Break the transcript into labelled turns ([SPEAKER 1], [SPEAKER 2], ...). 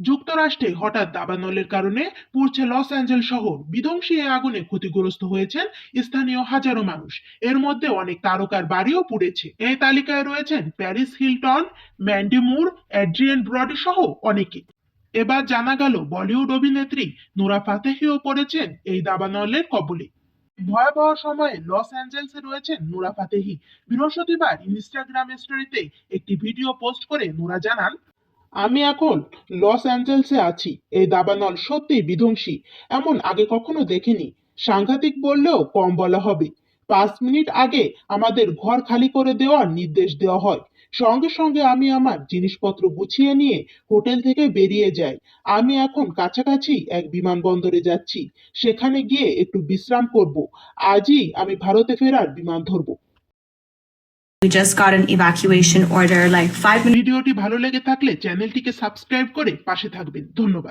[SPEAKER 1] যুক্তরাষ্ট্রে হঠাৎ দাবানলের কারণে পুড়ছে লস অ্যাঞ্জেল শহর। বিধ্বংসী এই আগুনে ক্ষতিগ্রস্ত হয়েছেন স্থানীয় হাজারো মানুষ। এর মধ্যে অনেক তারকার বাড়িও পুড়েছে। এই তালিকায় রয়েছেন Paris Hilton, Mandy Moore, Adrian Brody সহ অনেকে। এবার জানা গেল, বলিউড অভিনেত্রী নুরা ফাতেহিও পড়েছেন এই দাবানলের কবলে। ভয়াবহ সময়ে লস অ্যাঞ্জেলসে রয়েছেন নুরা ফাতেহি। বৃহস্পতিবার ইনস্টাগ্রাম স্টোরিতে একটি ভিডিও পোস্ট করে নুরা জানান আমি এখন লস অ্যাঞ্জেলসে আছি। এই দাবানল সত্যি বিধ্বংসী। এমন আগে কখনো দেখিনি। সাংঘাতিক বললেও কম বলা হবে। পাঁচ মিনিট আগে আমাদের ঘর খালি করে দেওয়ার নির্দেশ দেওয়া হয়। সঙ্গে সঙ্গে আমি আমার জিনিসপত্র গুছিয়ে নিয়ে হোটেল থেকে বেরিয়ে যাই। আমি এখন কাছাকাছি এক বিমানবন্দরে যাচ্ছি। সেখানে গিয়ে একটু বিশ্রাম করব। আজই আমি ভারতে ফেরার বিমান ধরবো।
[SPEAKER 2] We just got an evacuation order like five minutes.
[SPEAKER 1] ভিডিওটি ভালো লেগে থাকলে চ্যানেলটিকে সাবস্ক্রাইব করে পাশে থাকবেন ধন্যবাদ